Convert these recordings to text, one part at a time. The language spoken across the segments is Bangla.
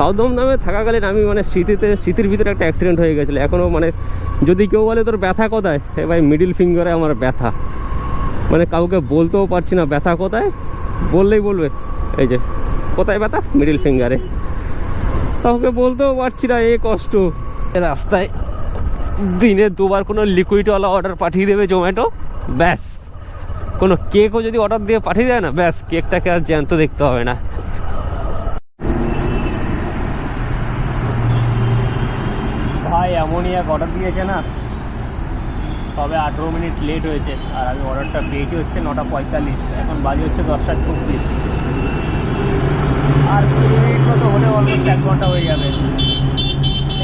সাউদম নামে থাকাকালীন আমি মানে স্মৃতিতে, স্মৃতির ভিতরে একটা অ্যাক্সিডেন্ট হয়ে গেছিল। এখনও মানে যদি কেউ বলে তোর ব্যথা কোথায়? এ ভাই মিডিল ফিঙ্গারে আমার ব্যথা। মানে কাউকে বলতেও পারছি না, ব্যথা কোথায়? বললেই বলবে, এই যে, কোথায় ব্যথা? মিডিল ফিঙ্গারে কাউকে বলতেও পারছি না, এ কষ্ট। রাস্তায় দিনে দুবার কোনো লিকুইডওয়ালা অর্ডার পাঠিয়ে দেবে জোম্যাটো, ব্যাস। কোনো কেকও যদি অর্ডার দিয়ে পাঠিয়ে দেয় না, ব্যাস, কেকটাকে আর জ্যান্ত দেখতে হবে না ভাই এমনই এক অর্ডার দিয়েছে না, সবে আঠেরো মিনিট লেট হয়েছে, আর আমি অর্ডারটা পেয়েছি হচ্ছে নটা পঁয়তাল্লিশ, এখন বাজে হচ্ছে দশটা চব্বিশ। আর কুড়ি মিনিট মতো হলে অলমোস্ট এক ঘণ্টা হয়ে যাবে।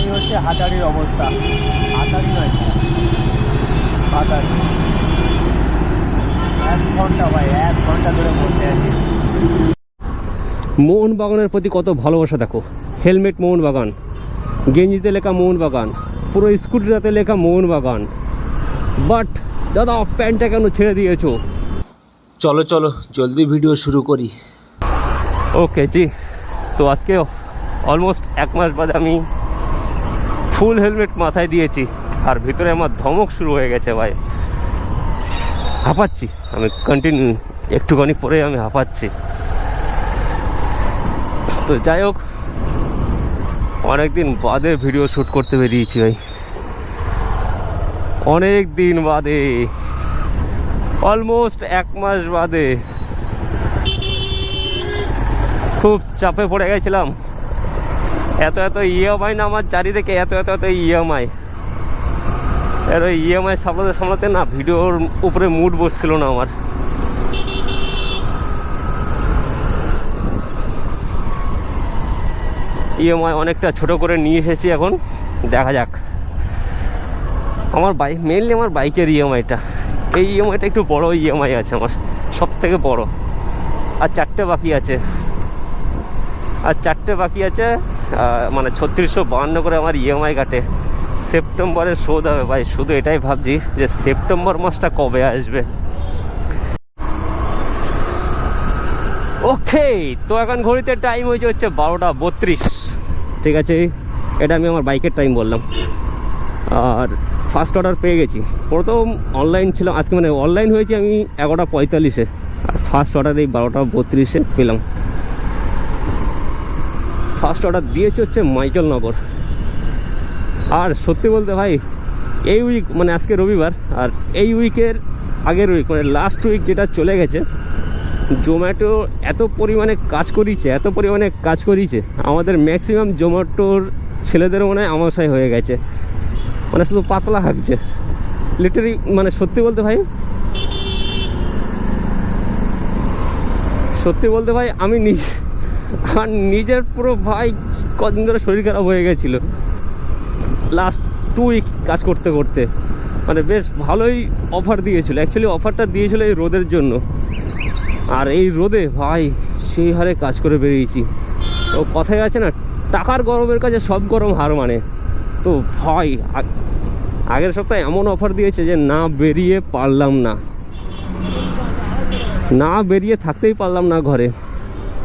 এই হচ্ছে হাতাড়ির অবস্থা। হাতাড়ি নয়, হাতাড়ি। এক ঘণ্টা ভাই, এক ঘণ্টা ধরে বসে আছি। মোহনবাগানের প্রতি কত ভালোবাসা দেখো। হেলমেট মোহনবাগান। গেঞ্জিতে লেখা মোহনবাগান পুরো স্কুটিটাতে লেখা মোহনবাগান বাট দাদা প্যান্টটা কেন ছেড়ে দিয়েছ? চলো চলো জলদি ভিডিও শুরু করি। ওকে জি। তো আজকে অলমোস্ট এক মাস বাদে আমি ফুল হেলমেট মাথায় দিয়েছি আর ভিতরে আমার ধমক শুরু হয়ে গেছে ভাই। হাঁপাচ্ছি। আমি কন্টিনিউ একটুখানি পরে আমি হাঁপাচ্ছি। তো যাই হোক অনেকদিন বাদে ভিডিও শ্যুট করতে বেরিয়েছি ভাই। অনেক দিন বাদে। অলমোস্ট এক মাস বাদে। খুব চাপে পড়ে গেছিলাম। এত এত ইএমআই না আমার চারিদিকে এত এত এত ইএমআই ওই ইএমআই সামলাতে সামলাতে না ভিডিওর উপরে মুড বসছিল না আমার। ইএমআই অনেকটা ছোট করে নিয়ে এসেছি এখন। দেখা যাক। আমার বাইক মেনলি আমার বাইকের ইএমআইটা এই ইএমআইটা একটু বড় ইএমআই আছে আমার। সব থেকে বড়। আর চারটে বাকি আছে। আর চারটে বাকি আছে মানে ছত্রিশশো বাহান্ন করে আমার ইএমআই কাটে। সেপ্টেম্বরে শোধ হবে ভাই। শুধু এটাই ভাবছি যে সেপ্টেম্বর মাসটা কবে আসবে। ওকে তো এখন ঘড়িতে টাইম হয়েছে হচ্ছে বারোটা বত্রিশ। ঠিক আছে, এটা আমি আমার বাইকের টাইম বললাম। আর ফার্স্ট অর্ডার পেয়ে গেছি। প্রথম অনলাইন ছিল, আজকে মানে অনলাইন হয়েছি আমি এগারোটা পঁয়তাল্লিশে। আর ফার্স্ট অর্ডার এই বারোটা বত্রিশে পেলাম। ফার্স্ট অর্ডার দিয়েছে হচ্ছে মাইকেল নগর আর সত্যি বলতে ভাই, এই উইক মানে আজকে রবিবার, আর এই উইকের আগের উইক মানে লাস্ট উইক যেটা চলে গেছে জোম্যাটো এত পরিমাণে কাজ করিয়েছে, এত পরিমাণে কাজ করিয়েছে, আমাদের ম্যাক্সিমাম জোম্যাটোর ছেলেদের মনে হয় আমাশাই হয়ে গেছে। মানে শুধু পাতলা হাঁকছে। লিটারি মানে সত্যি বলতে ভাই, সত্যি বলতে ভাই, আমি নিজে আমার নিজের পুরো ভাই কদিন ধরে শরীর খারাপ হয়ে গেছিল। লাস্ট টু উইক কাজ করতে করতে। মানে বেশ ভালোই অফার দিয়েছিল। অ্যাকচুয়ালি অফারটা দিয়েছিল এই রোদের জন্য। আর এই রোদে ভাই, সেই হারে কাজ করে বেরিয়েছি। তো কথায় আছে না, টাকার গরমের কাছে সব গরম হার মানে। তো ভাই আগের সপ্তাহে এমন অফার দিয়েছে যে না বেরিয়ে পারলাম না। না বেরিয়ে থাকতেই পারলাম না ঘরে।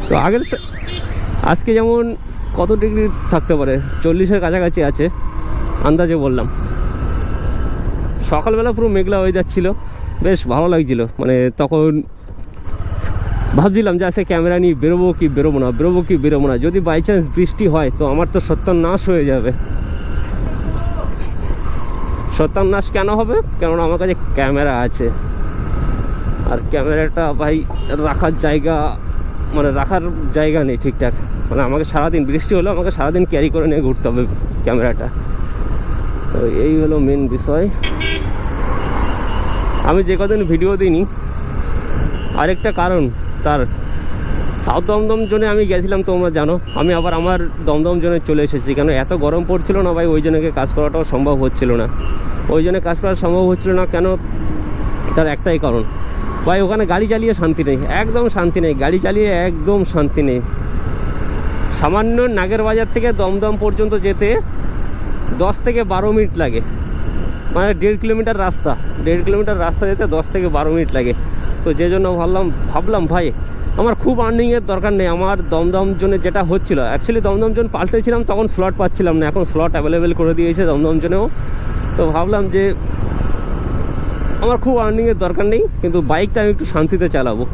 তো আগের আজকে যেমন কত ডিগ্রি থাকতে পারে, চল্লিশের কাছাকাছি আছে, আন্দাজে বললাম। সকালবেলা পুরো মেঘলা হয়ে যাচ্ছিল, বেশ ভালো লাগছিল। মানে তখন ভাবছিলাম যে আজকে ক্যামেরা নিয়ে বেরোবো কি বেরোবো না, বেরোবো কি বেরোবো না। যদি বাই চান্স বৃষ্টি হয়, তো আমার তো সত্যানাশ হয়ে যাবে। সত্যানাশ কেন হবে? কেননা আমার কাছে ক্যামেরা আছে। আর ক্যামেরাটা ভাই রাখার জায়গা মানে রাখার জায়গা নেই ঠিকঠাক। মানে আমাকে সারাদিন বৃষ্টি হলো আমাকে সারাদিন ক্যারি করে নিয়ে ঘুরতে হবে ক্যামেরাটা। তো এই হলো মেন বিষয়। আমি যে কদিন ভিডিও দিইনি, আরেকটা কারণ তার সাউথ দমদম জোনে আমি গেছিলাম, তোমরা জানো। আমি আবার আমার দমদম জোনে চলে এসেছি। কেন, এত গরম পড়ছিল না ভাই, ওই জনকে কাজ করাটাও সম্ভব হচ্ছিল না। ওই জন্য কাজ করা সম্ভব হচ্ছিল না, কেন? তার একটাই কারণ। ভাই, ওখানে গাড়ি চালিয়ে শান্তি নেই, একদম শান্তি নেই, গাড়ি চালিয়ে একদম শান্তি নেই। সামান্য নাগের বাজার থেকে দমদম পর্যন্ত যেতে দশ থেকে বারো মিনিট লাগে। মানে দেড় কিলোমিটার রাস্তা, দেড় কিলোমিটার রাস্তা যেতে দশ থেকে বারো মিনিট লাগে। তো যে জন্য ভাবলাম ভাবলাম ভাই, আমার খুব আর্নিংয়ের দরকার নেই। আমার দমদম জোনে যেটা হচ্ছিল অ্যাকচুয়ালি দমদম জোন পাল্টেছিলাম, তখন স্লট পাচ্ছিলাম না। এখন স্লট অ্যাভেলেবেল করে দিয়েছে দমদম জোনেও। তো ভাবলাম যে, আমার খুব আর্নিংয়ের দরকার নেই, কিন্তু বাইকটা আমি একটু শান্তিতে চালাবো।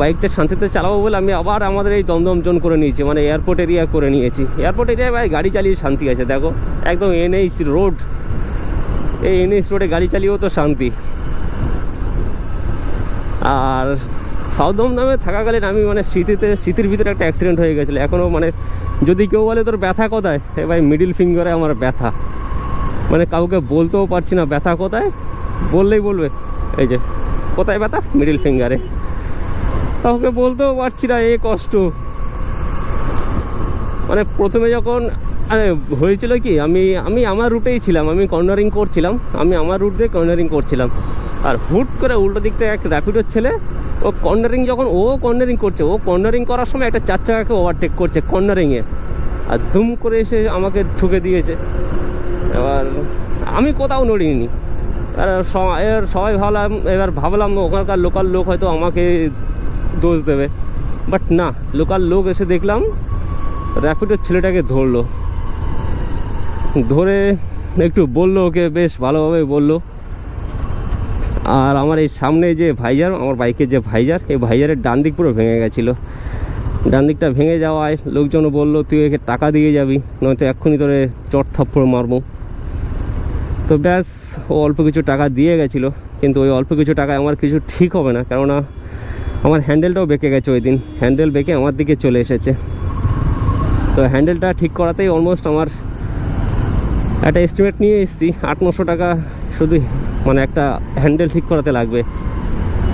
বাইকটা শান্তিতে চালাবো বলে আমি আবার আমাদের এই দমদম জোন করে নিয়েছি মানে এয়ারপোর্ট এরিয়া করে নিয়েছি। এয়ারপোর্ট এরিয়ায় ভাই গাড়ি চালিয়ে শান্তি আছে, দেখো। একদম এনএইচ রোড এই এনএইচ রোডে গাড়ি চালিয়েও তো শান্তি। আর সাউথ দমদমে থাকাকালীন আমি মানে স্মৃতিতে, স্মৃতির ভিতরে একটা অ্যাক্সিডেন্ট হয়ে গেছিল। এখনও মানে যদি কেউ বলে তোর ব্যথা কোথায়? এ ভাই মিডিল ফিঙ্গারে আমার ব্যথা। মানে কাউকে বলতেও পারছি না, ব্যথা কোথায়? বললেই বলবে, এই যে, কোথায় ব্যথা? মিডিল ফিঙ্গারে কাউকে বলতেও পারছি না, এ কষ্ট। মানে প্রথমে যখন, আরে, হয়েছিল কি, আমি আমি আমার রুটেই ছিলাম, আমি কর্নারিং করছিলাম, আমি আমার রুট দিয়ে কর্নারিং করছিলাম। আর হুট করে উল্টো দিক থেকে এক র্যাপিডোর ছেলে, ও কর্নারিং যখন, ও কর্নারিং করছে, ও কর্নারিং করার সময় একটা চার চাকাকে ওভারটেক করছে কর্নারিংয়ে আর দুম করে এসে আমাকে ঠুকে দিয়েছে। এবার আমি কোথাও নড়িনি। এবার সবাই ভাবলাম, এবার ভাবলাম ওখানকার লোকাল লোক হয়তো আমাকে দোষ দেবে। বাট না লোকাল লোক এসে দেখলাম র্যাপিডোর ছেলেটাকে ধরলো। ধরে একটু বলল ওকে, বেশ ভালোভাবে বলল। আর আমার এই সামনে যে ভাইজার, আমার বাইকের যে ভাইজার, এই ভাইজারের ডান দিক পুরো ভেঙে গেছিল। ডান দিকটা ভেঙে যাওয়ায় লোকজন বলল, তুই একে টাকা দিয়ে যাবি, নয়তো এক্ষুনি তোরে চট থাপ্পড় মারবো। তো ব্যাস, ও অল্প কিছু টাকা দিয়ে গেছিল, কিন্তু ওই অল্প কিছু টাকায় আমার কিছু ঠিক হবে না, কেননা আমার হ্যান্ডেলটাও বেঁকে গেছে ওই দিন। হ্যান্ডেল বেঁকে আমার দিকে চলে এসেছে। তো হ্যান্ডেলটা ঠিক করাতেই অলমোস্ট আমার একটা এস্টিমেট নিয়ে এসেছি, আট নশো টাকা শুধু মানে একটা হ্যান্ডেল ঠিক করাতে লাগবে।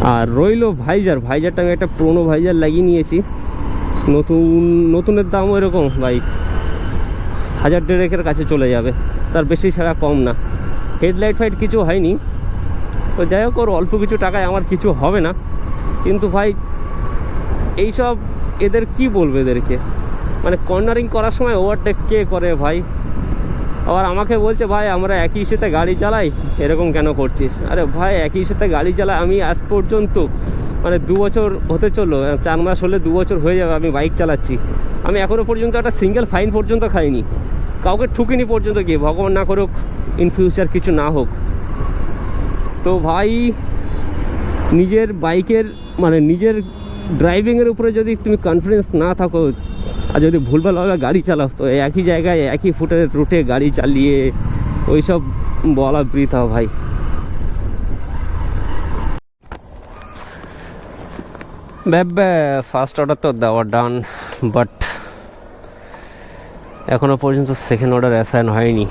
আর রইল ভাইজার ভাইজারটা আমি একটা পুরোনো ভাইজার লাগিয়ে নিয়েছি। নতুন, নতুনের দামও এরকম, ভাই। হাজার দেড়েকের কাছে চলে যাবে। তার বেশি ছাড়া কম না। হেডলাইট ফাইট কিছু হয়নি। তো যাই হোক, ওর অল্প কিছু টাকায় আমার কিছু হবে না। কিন্তু ভাই, এইসব এদের কি বলবে এদেরকে? মানে কর্নারিং করার সময় ওভারটেক কে করে ভাই? আবার আমাকে বলছে, ভাই, আমরা একই সাথে গাড়ি চালাই, এরকম কেন করছিস? আরে ভাই, একই সাথে গাড়ি চালাই, আমি আজ পর্যন্ত মানে দু বছর হতে চলল, চার মাস হলে দু বছর হয়ে যাবে আমি বাইক চালাচ্ছি। আমি এখনও পর্যন্ত একটা সিঙ্গেল ফাইন পর্যন্ত খাইনি। কাউকে ঠুকিনি পর্যন্ত গিয়ে, ভগবান না করুক ইন ফিউচার কিছু না হোক। তো ভাই, নিজের বাইকের মানে নিজের ড্রাইভিংয়ের উপরে যদি তুমি কনফিডেন্স না থাকো আর যদি ভুলভালভাবে গাড়ি চালাও, তো একই জায়গায় একই ফুটের রুটে গাড়ি চালিয়ে ওইসব বলা বৃথা ভাই। ব্যাবে ফার্স্ট অর্ডার তো দেওয়া ডান বাট এখনও পর্যন্ত সেকেন্ড অর্ডার অ্যাসাইন হয়নি।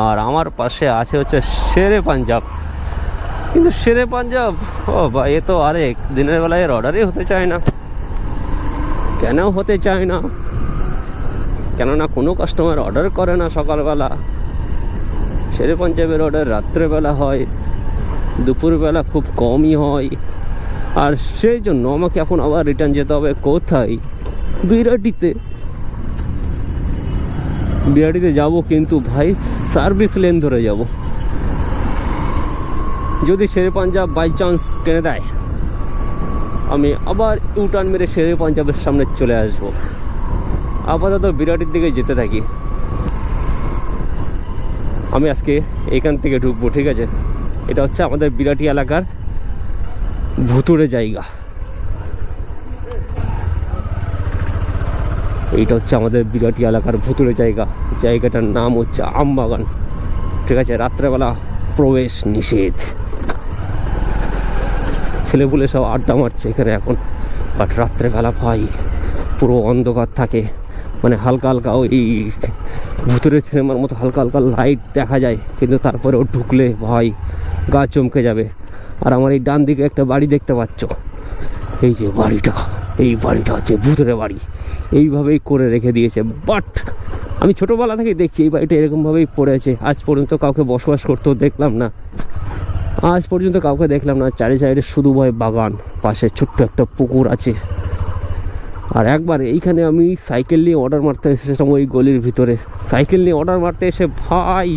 আর আমার পাশে আছে হচ্ছে শেরে পাঞ্জাব কিন্তু শেরে পাঞ্জাব ও ভাই, এ তো আরেক, দিনের বেলায় এর অর্ডারই হতে চায় না। কেন হতে চায় না? কেননা কোনো কাস্টমার অর্ডার করে না সকালবেলা। শেরে পাঞ্জাবের অর্ডার রাত্রেবেলা হয়, দুপুরবেলা খুব কমই হয়। আর সেই জন্য আমাকে এখন আবার রিটার্ন যেতে হবে কোথায়? বিরাটিতে। বিরাটিতে যাব কিন্তু ভাই সার্ভিস লেন ধরে যাব। যদি শেরে পাঞ্জাব বাই চান্স টেনে দেয়, আমি আবার ইউটার্ন মেরে শেরে পাঞ্জাবের সামনে চলে আসব। আপাতত বিরাটির দিকে যেতে থাকি। আমি আজকে এখান থেকে ঢুকবো, ঠিক আছে? এটা হচ্ছে আমাদের বিরাটি এলাকার ভুতুরে জায়গা। এইটা হচ্ছে আমাদের বিরাটি এলাকার ভুতুরে জায়গা। জায়গাটার নাম হচ্ছে আমবাগান। ঠিক আছে, রাত্রেবেলা প্রবেশ নিষেধ। ছেলেপুলে সব আড্ডা মারছে এখানে এখন। বাট রাত্রেবেলা ভাই, পুরো অন্ধকার থাকে। মানে হালকা হালকা ওই ভুতুরে সিনেমার মতো হালকা হালকা লাইট দেখা যায়, কিন্তু তারপরেও ঢুকলে ভাই গা চমকে যাবে। আর আমার এই ডান দিকে একটা বাড়ি দেখতে পাচ্ছ। এই যে বাড়িটা, এই বাড়িটা হচ্ছে ভূতের বাড়ি। এইভাবেই করে রেখে দিয়েছে। বাট আমি ছোটোবেলা থেকেই দেখছি এই বাড়িটা এরকমভাবেই পড়ে আছে। আজ পর্যন্ত কাউকে বসবাস করতেও দেখলাম না। আজ পর্যন্ত কাউকে দেখলাম না। চারি সাইডে শুধু ভয় বাগান, পাশে ছোট্ট একটা পুকুর আছে। আর একবার এইখানে আমি সাইকেল নিয়ে অর্ডার মারতে এসেছিলাম ওই গলির ভিতরে। সাইকেল নিয়ে অর্ডার মারতে এসে ভাই,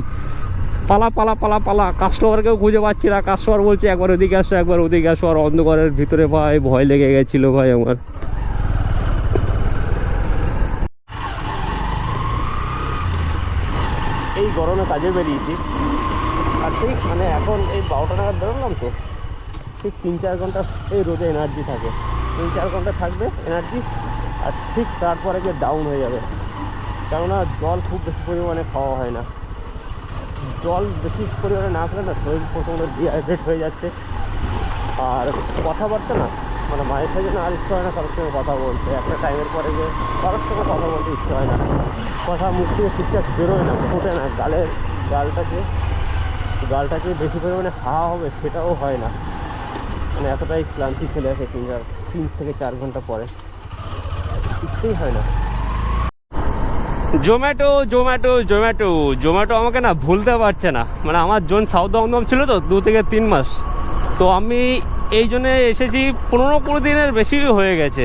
পালা পালা পালা পালা। কাস্টমারকেও খুঁজে পাচ্ছি না। কাস্টমার বলছে, একবার ওদিকে আসো, একবার ওদিকে আসো। আর অন্ধকারের ভিতরে ভাই, ভয় লেগে গেছিল ভাই আমার। এই গরমে কাজে বেরিয়েছি। আর ঠিক মানে এখন এই বারোটা নাগাদ বেরোলাম তো? ঠিক তিন চার ঘণ্টা এই রোদে এনার্জি থাকে। তিন চার ঘণ্টা থাকবে এনার্জি আর ঠিক তারপরে গিয়ে ডাউন হয়ে যাবে। কেননা জল খুব বেশি পরিমাণে খাওয়া হয় না। জল বেশি পরিমাণে না খেলে না শরীর প্রচণ্ড ডিহাইড্রেট হয়ে যাচ্ছে। আর কথাবার্তা না মানে মায়ের সাথে না আর ইচ্ছে হয় না কারোর সঙ্গে কথা বলতে। একটা টাইমের পরে যে কারোর সঙ্গে কথা বলতে ইচ্ছে হয় না। কথা মুখ থেকে ঠিকঠাক বেরোয় না, ফোটে না। গালের, গালটাকে গালটাকে বেশি পরিমাণে হাওয়া হবে সেটাও হয় না। মানে এতটাই ক্লান্তি চলে আসে তিন তিন থেকে চার ঘণ্টা পরে। ইচ্ছেই হয় না। জোম্যাটো জোম্যাটো জোম্যাটো। জোম্যাটো আমাকে না ভুলতে পারছে না। মানে আমার জোন সাউথ দমদম ছিল তো, দু থেকে তিন মাস। তো আমি এই জন্যে এসেছি পনেরো কুড়ি দিনের বেশি হয়ে গেছে।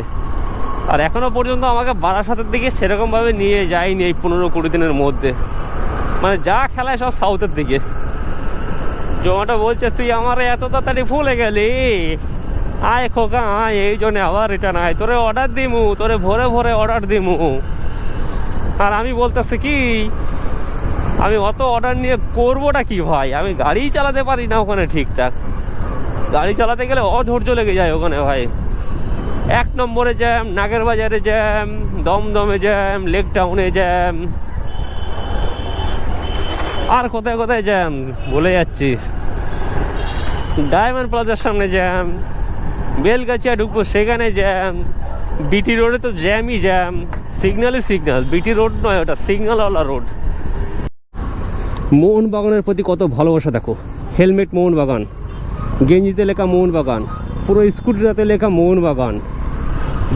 আর এখনও পর্যন্ত আমাকে বারাসাতের দিকে সেরকমভাবে নিয়ে যায়নি এই পনেরো কুড়ি দিনের মধ্যে। মানে যা খেলায় সব সাউথের দিকে। জোম্যাটো বলছে, তুই আমার এত তাড়াতাড়ি ভুলে গেলি? আয় খোকা, আয়, এই জন্য আবার রিটার্ন আয়। তোরে অর্ডার দিমু, তোরে ভোরে ভোরে অর্ডার দিমু। আর আমি বলতেছি কি, আমি অত অর্ডার নিয়ে করবোটা কি ভাই? আমি গাড়ি চালাতে পারি না ওখানে ঠিকঠাক। গাড়ি চালাতে গেলে অধৈর্য লেগে যায় ওখানে ভাই। এক নম্বরে জ্যাম, নাগের বাজারে জ্যাম, দমদমে জ্যাম, লেক টাউনে জ্যাম। আর কোথায় কোথায় জ্যাম? বলে যাচ্ছি। ডায়মন্ড প্লাজার সামনে জ্যাম, বেলগাছিয়া ঢুকবো সেখানে জ্যাম, বিটি রোডে তো জ্যামই জ্যাম সিগন্যালই সিগন্যাল বিটি রোড নয়, ওটা সিগন্যালওয়ালা রোড। মোহনবাগানের প্রতি কত ভালোবাসা দেখো, হেলমেট মোহনবাগান, গেঞ্জিতে লেখা মোহনবাগান, পুরো স্কুটিটাতে লেখা মোহনবাগান।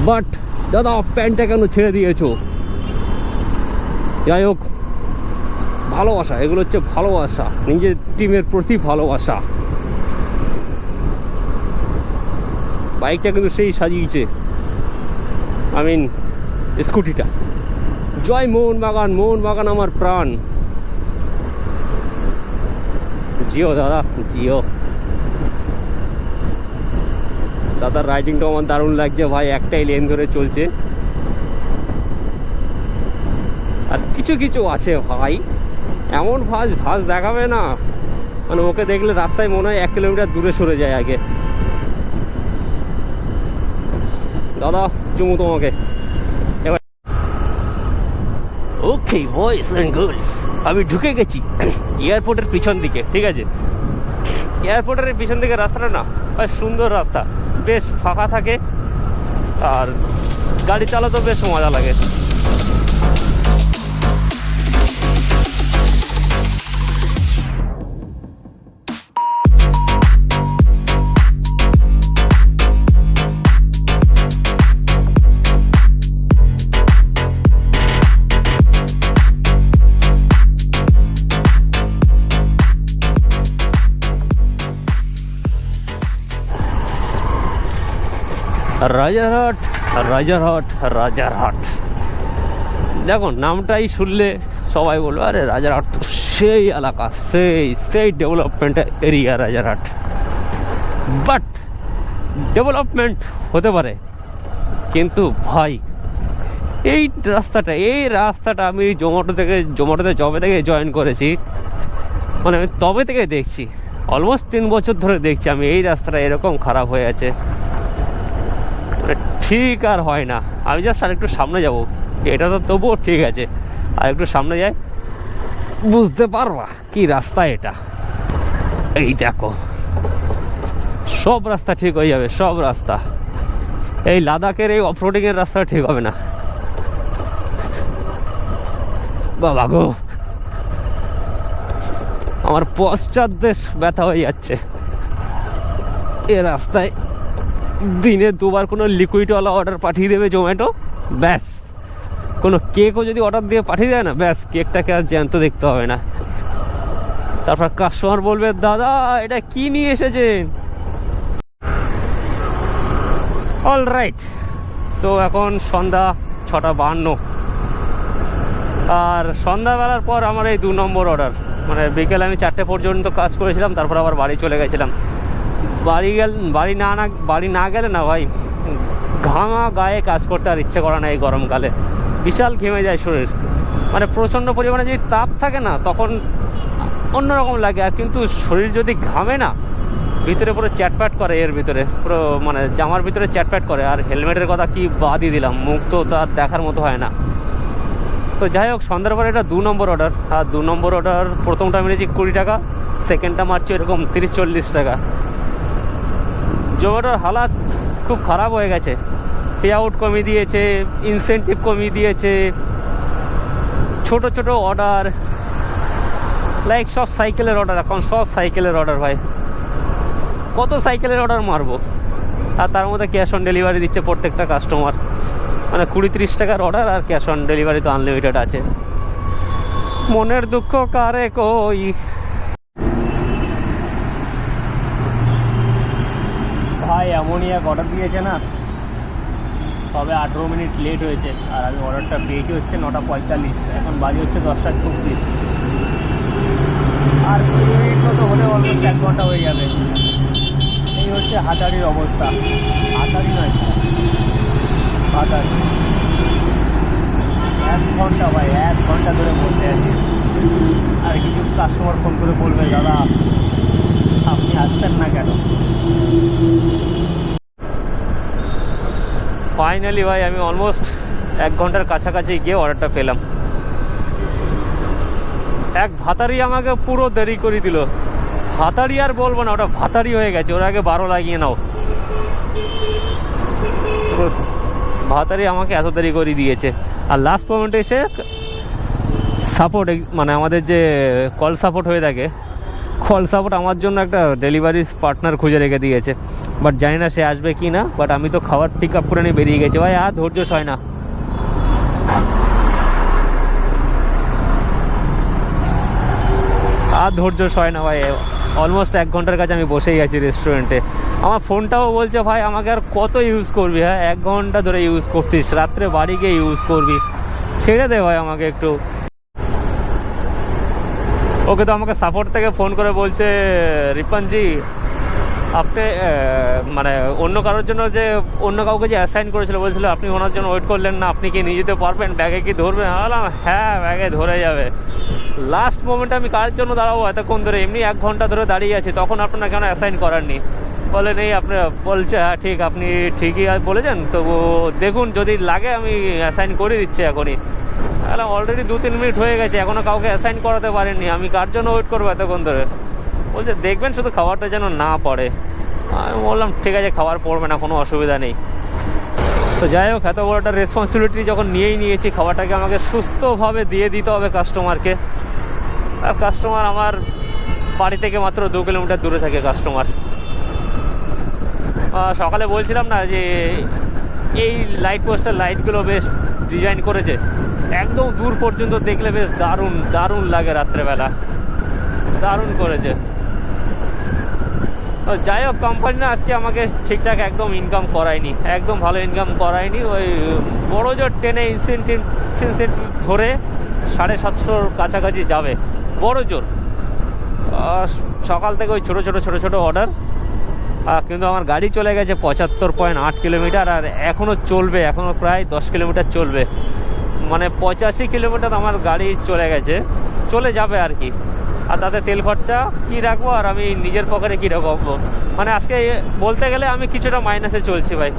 বাট, দাদা, প্যান্টটা কেন ছেড়ে দিয়েছ? যাই হোক, ভালোবাসা, এগুলো হচ্ছে ভালোবাসা, নিজের টিমের প্রতি ভালোবাসা। বাইকটা কিন্তু সেই সাজিয়েছে। আই মিন স্কুটিটা। জয় মোহনবাগান মোহনবাগান আমার প্রাণ। জিও, দাদা, জিও। দাদার রাইডিংটা আমার দারুণ লাগছে ভাই, একটাই লেন ধরে চলছে। আর কিছু কিছু আছে ভাই, এমন ভাজ ভাজ দেখাবে না। মানে ওকে দেখলে রাস্তায় মনে হয় এক কিলোমিটার দূরে সরে যায় আগে। দাদা চুমু তোমাকে এবার ওকে বয়েস অ্যান্ড গার্লস আমি ঢুকে গেছি। এয়ারপোর্টের পিছন দিকে ঠিক আছে? এয়ারপোর্টের পিছন দিকে রাস্তাটা না বেশ সুন্দর রাস্তা। বেশ ফাঁকা থাকে আর গাড়ি চালাতেও বেশ মজা লাগে। রাজারহাট রাজারহাট রাজারহাট। দেখো নামটাই শুনলে সবাই বলবে, আরে রাজারহাট তো সেই এলাকা, সেই সেই development area Rajarhat. But development হতে পারে, কিন্তু ভাই, এই রাস্তাটা এই রাস্তাটা আমি জোম্যাটো থেকে, জোম্যাটোতে জবে থেকে জয়েন করেছি। মানে আমি তবে থেকে দেখছি অলমোস্ট তিন বছর ধরে দেখছি আমি এই রাস্তাটা এরকম খারাপ হয়ে আছে। ঠিক আর হয় না। আমি জাস্ট আর একটু সামনে যাব। এটা তো তবুও ঠিক আছে। আর একটু সামনে যাই। বুঝতে পারবা কি রাস্তা এটা। এই দেখো। সব রাস্তা ঠিক হয়ে যাবে, সব রাস্তা। এই লাদাখের এই অফরোডিংয়ের রাস্তা ঠিক হবে না। বাবা গো। আমার পশ্চাৎ দেশ ব্যথা হয়ে যাচ্ছে। এ রাস্তায় দিনে দুবার কোনো লিকুইডওয়ালা অর্ডার পাঠিয়ে দেবে জোম্যাটো ব্যাস। কোনো কেকও যদি অর্ডার দিয়ে পাঠিয়ে দেয় না, ব্যাস কেকটাকে আর জ্যান্ত দেখতে হবে না। তারপর কাস্টমার বলবে, দাদা, এটা কি নিয়ে এসেছেন? অল রাইট তো এখন সন্ধ্যা ছটা বাহান্ন আর সন্ধ্যাবেলার পর আমার এই দু নম্বর অর্ডার মানে বিকেল আমি চারটে পর্যন্ত কাজ করেছিলাম, তারপর আবার বাড়ি চলে গেছিলাম। বাড়ি গেল, বাড়ি না না, বাড়ি না গেলে না ভাই, ঘামা গায়ে কাজ করতে আর ইচ্ছে করে না এই গরমকালে। বিশাল ঘেমে যায় শরীর। মানে প্রচণ্ড পরিমাণে যদি তাপ থাকে না, তখন অন্যরকম লাগে। আর কিন্তু শরীর যদি ঘামে না, ভিতরে পুরো চ্যাটপ্যাট করে এর ভিতরে। পুরো মানে জামার ভিতরে চ্যাটপ্যাট করে। আর হেলমেটের কথা কি বাদই দিলাম, মুখ তো তার দেখার মতো হয় না। তো যাই হোক, সন্ধ্যার পরে এটা দু নম্বর অর্ডার আর দু নম্বর অর্ডার প্রথমটা মেরেছি কুড়ি টাকা সেকেন্ডটা মারছি এরকম তিরিশ, চল্লিশ টাকা। জোম্যাটোর হালাত খুব খারাপ হয়ে গেছে। পে আউট কমিয়ে দিয়েছে ইনসেন্টিভ কমিয়ে দিয়েছে, ছোট ছোট অর্ডার লাইক সব সাইকেলের অর্ডার এখন সব সাইকেলের অর্ডার ভাই। কত সাইকেলের অর্ডার মারবো? আর তার মধ্যে ক্যাশ অন ডেলিভারি দিচ্ছে প্রত্যেকটা কাস্টমার মানে কুড়ি তিরিশ টাকার অর্ডার আর ক্যাশ অন ডেলিভারি তো আনলিমিটেড আছে। মনের দুঃখ কারে কই ভাই এমনই এক অর্ডার দিয়েছে না, সবে আঠেরো মিনিট লেট হয়েছে, আর আমি অর্ডারটা পেয়েছি হচ্ছে নটা পঁয়তাল্লিশ, এখন বাজে হচ্ছে দশটা চব্বিশ। আর কুড়ি মিনিট মতো হলে অলমোস্ট এক ঘণ্টা হয়ে যাবে। এই হচ্ছে হাতারির অবস্থা। হাতারি নয় হাতারি এক ঘণ্টা ভাই, এক ঘণ্টা ধরে বসে আছি। আর কিছু কাস্টমার ফোন করে বলবে, দাদা আপনি আসছেন না কেন? ফাইনালি ভাই, আমি অলমোস্ট এক ঘণ্টার কাছাকাছি গিয়ে অর্ডারটা পেলাম। এক ভাতারি আমাকে পুরো দেরি করে দিল। ভাতারি আর বলব না, ওটা ভাতারি হয়ে গেছে, ওর আগে বারো লাগিয়ে নাও। ভাতারি আমাকে এত দেরি করে দিয়েছে। আর লাস্ট মোমেন্টে এসে সাপোর্ট মানে আমাদের যে কল সাপোর্ট হয়ে থাকে কল সাপোর্ট আমার জন্য একটা ডেলিভারি পার্টনার খুঁজে রেখে দিয়েছে। বাট জানি না সে আসবে কি না বাট আমি তো খাবার পিক আপ করে নিয়ে বেরিয়ে গেছি। ভাই, আর ধৈর্য সয় না। আর ধৈর্য সয় না, ভাই। অলমোস্ট এক ঘণ্টার কাছে আমি বসেই আছি রেস্টুরেন্টে আমার ফোনটাও বলছে, ভাই, আমাকে আর কত ইউজ করবি? হ্যাঁ এক ঘণ্টা ধরে ইউজ করছিস। রাত্রে বাড়ি গিয়ে ইউজ করবি। ছেড়ে দে ভাই আমাকে একটু। ওকে তো আমাকে সাপোর্ট থেকে ফোন করে বলছে রিপনজি আপনি মানে অন্য কারোর জন্য যে অন্য কাউকে যে অ্যাসাইন করেছিল, বলছিল আপনি ওনার জন্য ওয়েট করলেন না, আপনি কি নিয়ে যেতে পারবেন? ব্যাগে কি ধরবেন? বললাম হ্যাঁ ব্যাগে ধরে যাবে। লাস্ট মোমেন্টে আমি কার জন্য দাঁড়াবো এতক্ষণ ধরে? এমনি এক ঘণ্টা ধরে দাঁড়িয়ে আছি, তখন আপনার কেন অ্যাসাইন করাননি বলে, নেই, আপনি বলছে হ্যাঁ ঠিক, আপনি ঠিকই বলেছেন তবু দেখুন, যদি লাগে আমি অ্যাসাইন করে দিচ্ছি এখনই। বললাম অলরেডি দু, তিন মিনিট হয়ে গেছে এখনও কাউকে অ্যাসাইন করাতে পারেননি। আমি কার জন্য ওয়েট করব এতক্ষণ ধরে? বলছে, দেখবেন শুধু খাবারটা যেন না পড়ে। আমি বললাম, ঠিক আছে, খাবার পড়বে না, কোনো অসুবিধা নেই। তো যাই হোক, এত বড় একটা রেসপন্সিবিলিটি যখন নিয়েই নিয়েছি, খাবারটাকে আমাকে সুস্থভাবে দিয়ে দিতে হবে কাস্টমারকে আর কাস্টমার আমার বাড়ি থেকে মাত্র দু কিলোমিটার দূরে থাকে কাস্টমার সকালে বলছিলাম না যে, এই লাইট পোস্টের লাইটগুলো বেশ ডিজাইন করেছে। একদম দূর পর্যন্ত দেখলে বেশ দারুণ দারুণ লাগে রাত্রেবেলা। দারুণ করেছে। যাই হোক কোম্পানি না আজকে আমাকে ঠিকঠাক একদম ইনকাম করায়নি। একদম ভালো ইনকাম করায়নি। ওই, বড় জোর টেনে ইনসেন্টিভ ইনসেন্টিভ ধরে সাড়ে সাতশোর কাছাকাছি যাবে। বড় জোর। সকাল থেকে ওই ছোটো ছোটো ছোটো ছোটো অর্ডার কিন্তু আমার গাড়ি চলে গেছে পঁচাত্তর পয়েন্ট আট কিলোমিটার আর এখনও চলবে এখনও প্রায় দশ কিলোমিটার চলবে। মানে পঁচাশি কিলোমিটার আমার গাড়ি চলে গেছে। চলে যাবে আর কি। আর তাতে তেল খরচা কী রাখব আর আমি নিজের পকেটে কী রাখব? মানে আজকে বলতে গেলে আমি কিছুটা মাইনাসে চলছি ভাই।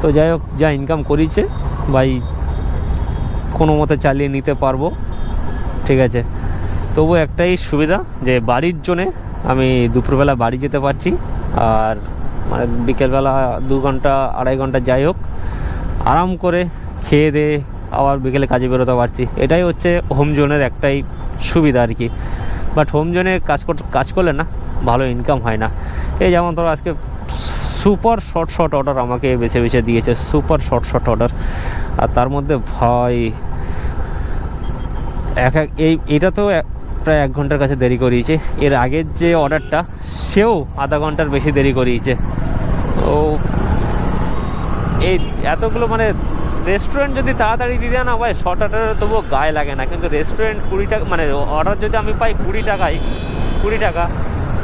তো যাই হোক, যা ইনকাম করিছে, ভাই কোনো মতে চালিয়ে নিতে পারব। ঠিক আছে। তবু একটাই সুবিধা যে বাড়ির জন্যে আমি দুপুরবেলা বাড়ি যেতে পারছি। আর মানে বিকেলবেলা দু ঘণ্টা, আড়াই ঘণ্টা যাই হোক আরাম করে খেয়ে দিয়ে আবার বিকেলে কাজে বেরোতে পারছি। এটাই হচ্ছে হোম জোনের একটাই সুবিধা আর কি। বাট হোম জোনে কাজ কাজ করলে না ভালো ইনকাম হয় না। এই যেমন ধরো আজকে সুপার শর্ট শর্ট অর্ডার আমাকে বেছে বেছে দিয়েছে সুপার শর্ট শর্ট অর্ডার আর তার মধ্যে ভয় এক এক, এই, এটা তো প্রায় এক ঘণ্টার কাছে দেরি করিয়েছে। এর আগের যে অর্ডারটা সেও আধা ঘণ্টার বেশি দেরি করিয়েছে। ও এই এতগুলো মানে রেস্টুরেন্ট যদি তাড়াতাড়ি দিয়ে না ভাই শর্ট অর্ডারে তবুও গায়ে লাগে না। কিন্তু রেস্টুরেন্ট কুড়ি টাকা মানে অর্ডার যদি আমি পাই কুড়ি টাকায় কুড়ি টাকা।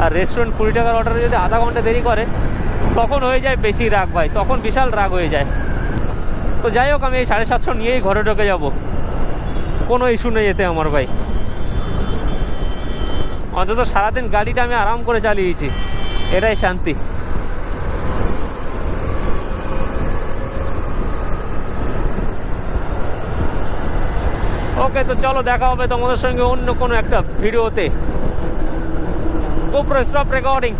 আর রেস্টুরেন্ট কুড়ি টাকার অর্ডারে যদি আধা ঘণ্টা দেরি করে, তখন হয়ে যায় বেশি রাগ ভাই, তখন বিশাল রাগ হয়ে যায়। তো যাই হোক, আমি এই সাড়ে সাতশো নিয়েই ঘরে ঢুকে যাব। কোনো ইস্যু নেই এতে আমার ভাই। অন্তত সারাদিন গাড়িটা আমি আরাম করে চালিয়েছি। এটাই শান্তি। ওকে তো চলো দেখা হবে তোমাদের সঙ্গে অন্য কোনো একটা ভিডিওতে। GoPro stop recording